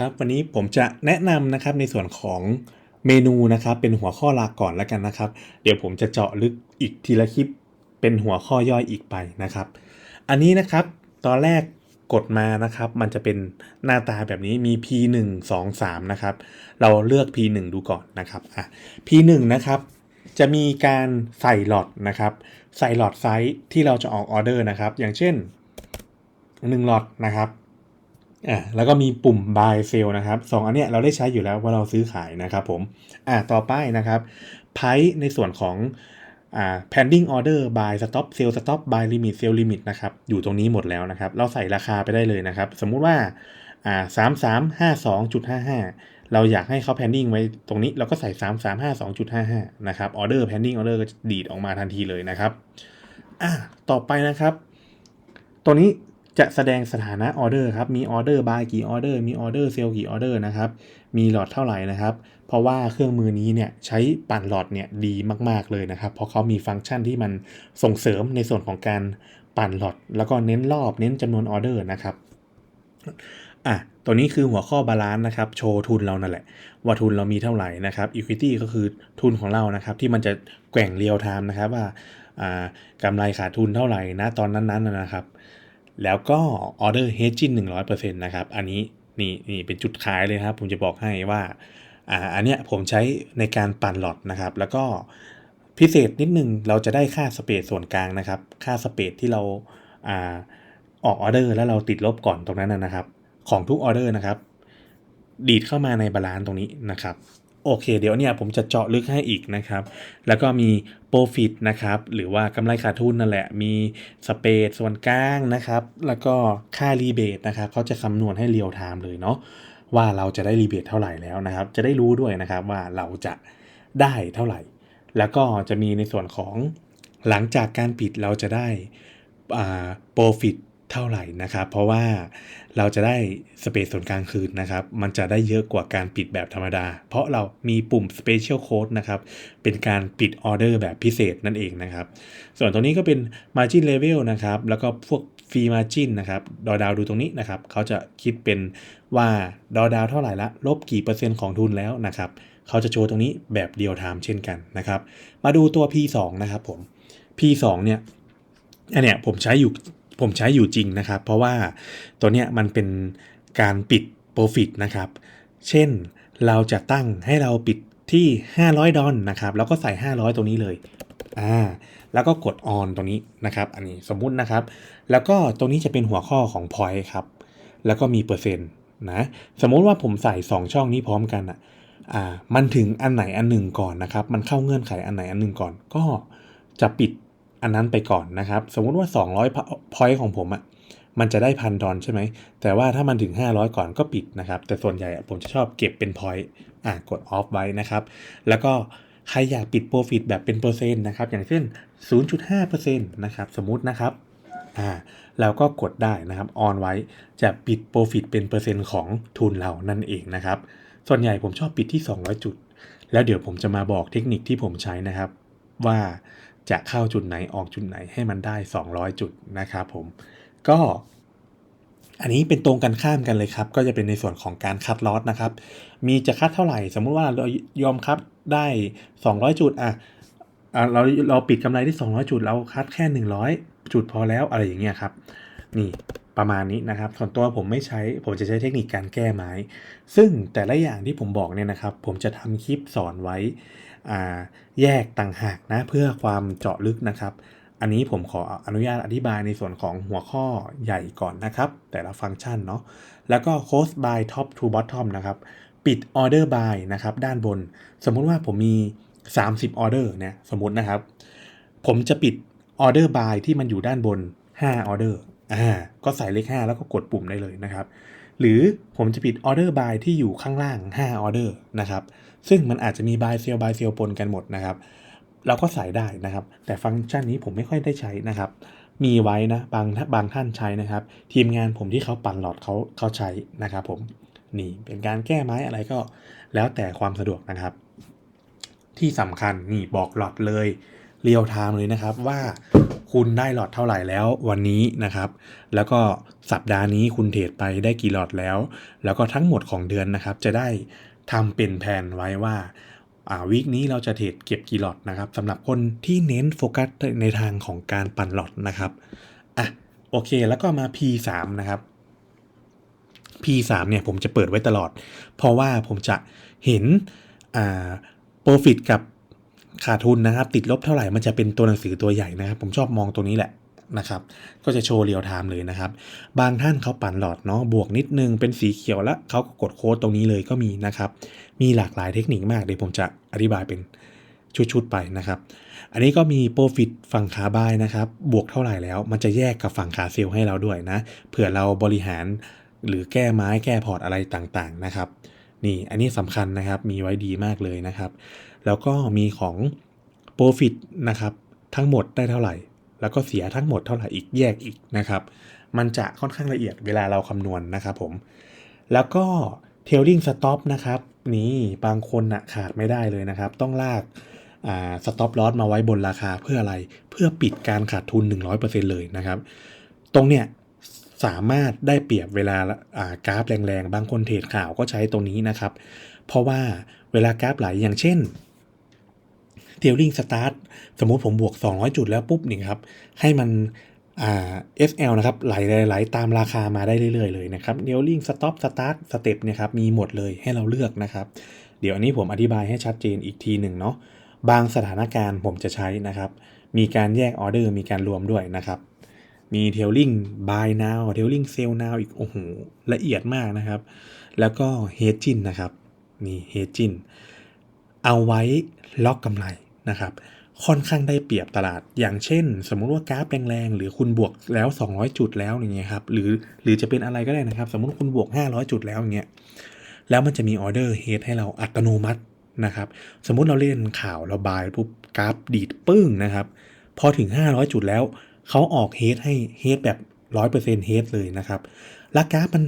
ครับวันนี้ผมจะแนะนำนะครับในส่วนของเมนูนะครับ เป็นหัวข้อหลักก่อนแล้วกันนะครับ เดี๋ยวผมจะเจาะลึกอีกทีละคลิป เป็นหัวข้อย่อยอีกไปนะครับ อันนี้นะครับตอนแรกกดมานะครับ มันจะเป็นหน้าตาแบบนี้มี P1 2 3นะครับ เราเลือก P1 ดูก่อนนะครับอะ P1 นะครับจะมีการใส่หลอดนะครับ ใส่หลอดไซส์ที่เราจะออกออเดอร์นะครับ อย่างเช่น1หลอดนะครับ อ่าแล้วก็มีปุ่ม buy sell นะครับสองอันเนี้ยเราได้ใช้อยู่แล้วว่าเราซื้อขายนะครับผมอ่าต่อไปนะครับ price ในส่วนของอ่า pending order buy stop sell stop buy limit sell limit นะครับอยู่ตรงนี้หมดแล้วนะครับ เราใส่ราคาไปได้เลยนะครับ สมมุติว่าอ่าสามสามห้าสองจุดห้าห้าเราอยากให้เขา pending ไว้ตรงนี้เราก็ใส่สามสามห้าสองจุดห้าห้านะครับ order pending order ก็จะดีดออกมาทันทีเลยนะครับ อ่าต่อไปนะครับ ตัวนี้ จะแสดงสถานะออเดอร์ครับ มีออเดอร์บายกี่ออเดอร์ มีออเดอร์เซลกี่ออเดอร์นะครับ มีหลอดเท่าไหร่นะครับ เพราะว่าเครื่องมือนี้เนี่ยใช้ปั่นหลอดเนี่ยดีมากๆเลยนะครับ เพราะเขามีฟังก์ชันที่มันส่งเสริมในส่วนของการปั่นหลอด แล้วก็เน้นรอบเน้นจำนวนออเดอร์นะครับ อะ ตัวนี้คือหัวข้อบาลานซ์นะครับ โชว์ทุนเรานั่นแหละ ว่าทุนเรามีเท่าไหร่นะครับ Equity ก็คือทุนของเรานะครับ ที่มันจะแกว่งเรียลไทม์นะครับว่าอ่ากำไรขาดทุนเท่าไหร่นะตอนนั้นๆนะครับ แล้วก็ Order Hedging 100%นะครับ อันนี้นี่นี่เป็นจุดขายเลยครับ ผมจะบอกให้ว่าอ่าอันเนี้ยผมใช้ในการปั่นหลอดนะครับ แล้วก็พิเศษนิดนึงเราจะได้ค่าสเปซส่วนกลางนะครับ ค่าสเปซที่เราอ่าออกออเดอร์แล้วเราติดลบก่อนตรงนั้นนะครับ ของทุกออเดอร์นะครับ ดีดเข้ามาในบาลานซ์ตรงนี้นะครับ อเค เดี๋ยวเนี่ยผมจะเจาะลึกให้อีกนะครับ แล้วก็มี Profit นะครับ หรือว่ากำไรขาดทุนนั่นแหละ มีสเปซส่วนกลางนะครับ แล้วก็ค่ารีเบทนะครับเขาจะคำนวณให้เรียลไทม์เลยเนาะว่าเราจะได้รีเบทเท่าไหร่แล้วนะครับ จะได้รู้ด้วยนะครับว่าเราจะได้เท่าไหร่ แล้วก็จะมีในส่วนของหลังจากการปิดเราจะได้อ่า profit เท่าไหร่นะครับ เพราะว่าเราจะได้สเปซส่วนกลางคืนนะครับ มันจะได้เยอะกว่าการปิดแบบธรรมดา เพราะเรามีปุ่ม Special Code นะครับ เป็นการปิดออเดอร์แบบพิเศษนั่นเองนะครับ ส่วนตรงนี้ก็เป็น Margin Level นะครับ แล้วก็พวก Fee Margin นะครับดอดาวดูตรงนี้นะครับ เขาจะคิดเป็นว่าดอดาวเท่าไหร่ละ ลบกี่เปอร์เซ็นต์ของทุนแล้วนะครับ เขาจะโชว์ตรงนี้แบบเดียวไทม์เช่นกันนะครับ มาดูตัว P2 นะครับผม P2 เนี่ยอันเนี้ยผมใช้อยู่ ผมใช้อยู่จริงนะครับ เพราะว่าตัวเนี้ยมันเป็นการปิด Profit นะครับ เช่นเราจะตั้งให้เราปิดที่ 500 ดอลนะครับแล้วก็ใส่ 500ตรงนี้เลยอ่าแล้วก็กด on ตรงนี้นะครับ อันนี้สมมุตินะครับ แล้วก็ตรงนี้จะเป็นหัวข้อของ point ครับ แล้วก็มีเปอร์เซ็นต์นะสมมุติว่าผมใส่ 2 ช่องนี้พร้อมกันอะอ่ามันถึงอันไหนอันหนึ่งก่อนนะครับ มันเข้าเงื่อนไขอันไหนอันหนึ่งก่อน ก็จะปิด อันนั้นไปก่อนนะครับ สมมุติว่า 200 point ของผมอะ่ะมันจะได้พันดอลใช่ไหม แต่ว่าถ้ามันถึง 500 ก่อนก็ปิดนะครับ แต่ส่วนใหญ่ผมจะชอบเก็บเป็น point อะกด off ไว้นะครับ แล้วก็ใครอยากปิด profit แบบเป็นเปอร์เซ็นต์นะครับ อย่างเช่น 0.5%นะครับ สมมุตินะครับอ่าเราก็กดได้นะครับ on ไว้จะปิด profit เป็นเปอร์เซ็นต์ของทุนเรานั่นเองนะครับ ส่วนใหญ่ผมชอบปิดที่ 200 จุด แล้วเดี๋ยวผมจะมาบอกเทคนิคที่ผมใช้นะครับ ว่า จะเข้าจุดไหนออกจุดไหนให้มันได้ 200 จุดนะครับผมก็อันนี้เป็นตรงกันข้ามกันเลยครับ ก็จะเป็นในส่วนของการคัดลอตนะครับ มีจะคัดเท่าไหร่ สมมุติว่าเรายอมคัดได้ 200 จุดอะอะเราเราปิดกำไรที่ 200 จุดเราคัดแค่ 100 จุดพอแล้วอะไรอย่างเงี้ยครับ นี่ประมาณนี้นะครับ ส่วนตัวผมไม่ใช้ผมจะใช้เทคนิคการแก้ไม้ ซึ่งแต่ละอย่างที่ผมบอกเนี่ยนะครับ ผมจะทำคลิปสอนไว้ แยกต่างหากนะเพื่อความเจาะลึกนะครับ อันนี้ผมขออนุญาตอธิบายในส่วนของหัวข้อใหญ่ก่อนนะครับ แต่ละฟังก์ชันเนาะแล้วก็ close by top to bottom นะครับ ปิด order by นะครับ ด้านบน สมมุติว่าผมมี 30 order เนี่ยสมมตินะครับ ผมจะปิด order by ที่มันอยู่ด้านบน 5 order อ่าก็ใส่เลข 5 แล้วก็กดปุ่มได้เลยนะครับ หรือผมจะปิด order by ที่อยู่ข้างล่าง 5 order นะครับ ซึ่งมันอาจจะมี buy sell buy sell ปนกันหมดนะครับ เราก็ใส่ได้นะครับ แต่ฟังก์ชันนี้ผมไม่ค่อยได้ใช้นะครับ มีไว้นะบางบางท่านใช้นะครับ ทีมงานผมที่เขาปั่นหลอดเขาเขาใช้นะครับผมนี่เป็นการแก้ไม้อะไรก็แล้วแต่ความสะดวกนะครับ ที่สำคัญนี่บอกหลอดเลยเรียลไทม์เลยนะครับว่าคุณได้หลอดเท่าไหร่แล้ววันนี้นะครับ แล้วก็สัปดาห์นี้คุณเทรดไปได้กี่หลอดแล้ว แล้วก็ทั้งหมดของเดือนนะครับ จะได้ ทำเป็นแผนไว้ว่าอาวีคนี้เราจะเทรดเก็บกี่หลอดนะครับสำหรับคนที่เน้นโฟกัสในทางของการปั่นหลอดนะครับอะโอเคแล้วก็มา P3 นะครับ P3 เนี่ยผมจะเปิดไว้ตลอด เพราะว่าผมจะเห็นอ่าโปรฟิตกับขาดทุนนะครับ ติดลบเท่าไหร่มันจะเป็นตัวหนังสือตัวใหญ่นะครับ ผมชอบมองตัวนี้แหละ นะครับก็จะโชว์เรียลไทม์เลยนะครับ บางท่านเขาปั่นหลอดเนาะบวกนิดนึงเป็นสีเขียวแล้วเขาก็กดโค้ดตรงนี้เลยก็มีนะครับ มีหลากหลายเทคนิคมากเดี๋ยวผมจะอธิบายเป็นชุดๆไปนะครับ อันนี้ก็มีโปรฟิตฝั่งขาบายนะครับ บวกเท่าไหร่แล้ว มันจะแยกกับฝั่งขาเซลล์ให้เราด้วยนะ เผื่อเราบริหารหรือแก้ไม้แก้พอร์ตอะไรต่างๆนะครับ นี่อันนี้สำคัญนะครับมีไว้ดีมากเลยนะครับ แล้วก็มีของ Profit นะครับ ทั้งหมดได้เท่าไหร่ แล้วก็เสียทั้งหมดเท่าไหร่อีกแยกอีกนะครับ มันจะค่อนข้างละเอียดเวลาเราคำนวณนะครับผม แล้วก็ Tailing Stop นะครับ นี่บางคนนะขาดไม่ได้เลยนะครับ ต้องลากสต็อปลอสมาไว้บนราคาเพื่ออะไร เพื่อปิดการขาดทุน 100%เลยนะครับ ตรงเนี้ยสามารถได้เปรียบเวลากราฟแรงๆ บางคนเทรดข่าวก็ใช้ตรงนี้นะครับ เพราะว่าเวลากราฟไหลอย่างเช่น เทลลิงสตาร์ทสมมุติผมบวก 200 จุดแล้วปุ๊บนี่ครับ ให้มันอ่า SL นะครับไหลไหลตามราคามาได้เรื่อยๆเลยนะครับเดลลิงสต็อปสตาร์ทสเต็ปเนี่ยครับมีหมดเลยให้เราเลือกนะครับ เดี๋ยวอันนี้ผมอธิบายให้ชัดเจนอีกทีหนึ่งเนาะบางสถานการณ์ผมจะใช้นะครับ มีการแยกออเดอร์มีการรวมด้วยนะครับมีเทลลิงบายนาวเทลลิงเซลนาวอีกโอ้โหละเอียดมากนะครับ แล้วก็เฮดจินนะครับมีเฮดจินเอาไว้ล็อกกำไร นะครับค่อนข้างได้เปรียบตลาด อย่างเช่น สมมุติว่ากราฟแรงๆหรือคุณบวกแล้ว 200 จุดแล้วอย่างเงี้ยครับหรือหรือจะเป็นอะไรก็ได้นะครับ สมมุติคุณบวก 500 จุดแล้วอย่างเงี้ยแล้วมันจะมีออเดอร์เฮดให้เราอัตโนมัตินะครับ สมมุติเราเล่นข่าวเราบายปุ๊บกราฟดีดปึ้งนะครับ พอถึง 500 จุดแล้วเขาออกเฮดให้เฮดแบบ 100%เฮดเลยนะครับแล้วกราฟมัน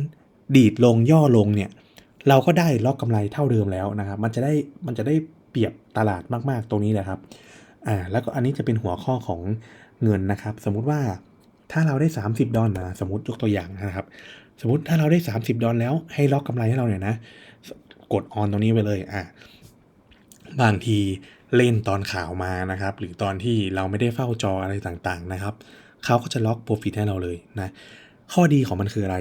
ดีดลงย่อลงเนี่ยเราก็ได้ล็อกกำไรเท่าเดิมแล้วนะครับ มันจะได้มันจะได้ เปรียบตลาดมากๆ ตรงนี้แหละครับอ่าแล้วก็อันนี้จะเป็นหัวข้อของเงินนะครับ สมมุติว่าถ้าเราได้ 30 ดอลนะสมมติยกตัวอย่างนะครับ สมมติถ้าเราได้ 30 ดอลแล้วให้ล็อกกำไรให้เราเนี่ยนะ กดออนตรงนี้ไปเลยอ่าบางทีเล่นตอนข่าวมานะครับ หรือตอนที่เราไม่ได้เฝ้าจออะไรต่างๆนะครับเขาก็จะล็อกโปรฟิตให้เราเลยนะ ข้อดีของมันคืออะไร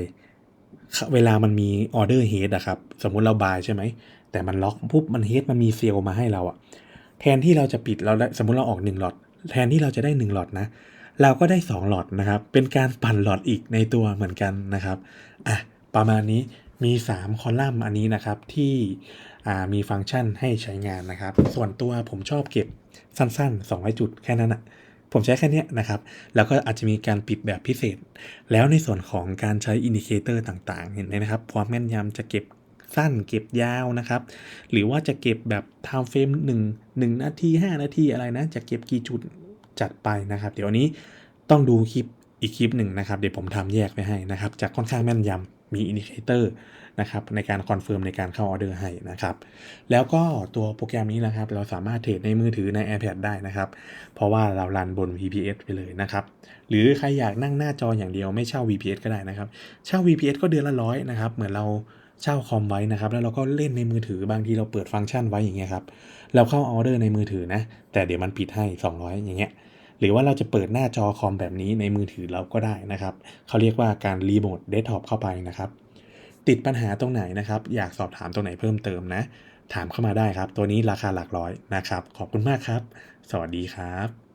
เวลามันมีออเดอร์เฮดอะครับ สมมุติเราบายใช่ไหม แต่มันล็อกปุ๊บมันเฮดมันมีเซลล์มาให้เราอะแทนที่เราจะปิดเราสมมติเราออก1หลอด แทนที่เราจะได้1หลอดนะ เราก็ได้2หลอดนะครับ เป็นการปั่นหลอดอีกในตัวเหมือนกันนะครับอะประมาณนี้มี3คอลัมน์อันนี้นะครับที่มีฟังก์ชันให้ใช้งานนะครับ ส่วนตัวผมชอบเก็บสั้นๆ200จุดแค่นั้นอะผมใช้แค่นี้นะครับ แล้วก็อาจจะมีการปิดแบบพิเศษ แล้วในส่วนของการใช้อินดิเคเตอร์ต่างๆ เห็นไหมนะครับ ความแม่นยำจะเก็บ สั้นเก็บยาวนะครับ หรือว่าจะเก็บแบบไทม์เฟรมหนึ่งหนึ่งนาที 5 นาทีอะไรนะ จะเก็บกี่จุดจัดไปนะครับ เดี๋ยวนี้ต้องดูคลิปอีกคลิปหนึ่งนะครับ เดี๋ยวผมทำแยกไปให้นะครับ จะค่อนข้างแม่นยำมีอินดิเคเตอร์นะครับในการคอนเฟิร์มในการเข้าออเดอร์ให้นะครับ แล้วก็ตัวโปรแกรมนี้นะครับ เราสามารถเทรดในมือถือใน iPad ได้นะครับ เพราะว่าเรารันบน VPS ไปเลยนะครับ หรือใครอยากนั่งหน้าจออย่างเดียวไม่เช่า VPS ก็ได้นะครับ เช่า VPS ก็เดือนละร้อยนะครับ เหมือนเรา เช่าคอมไว้นะครับ แล้วเราก็เล่นในมือถือบางทีเราเปิดฟังก์ชันไว้อย่างเงี้ยครับเราเข้าออเดอร์ในมือถือนะ แต่เดี๋ยวมันปิดให้ 200 อย่างเงี้ยหรือว่าเราจะเปิดหน้าจอคอมแบบนี้ในมือถือเราก็ได้นะครับเขาเรียกว่าการรีโมทเดสก์ท็อปเข้าไปนะครับ ติดปัญหาตรงไหนนะครับ อยากสอบถามตรงไหนเพิ่มเติมนะ ถามเข้ามาได้ครับ ตัวนี้ราคาหลักร้อยนะครับ ขอบคุณมากครับ สวัสดีครับ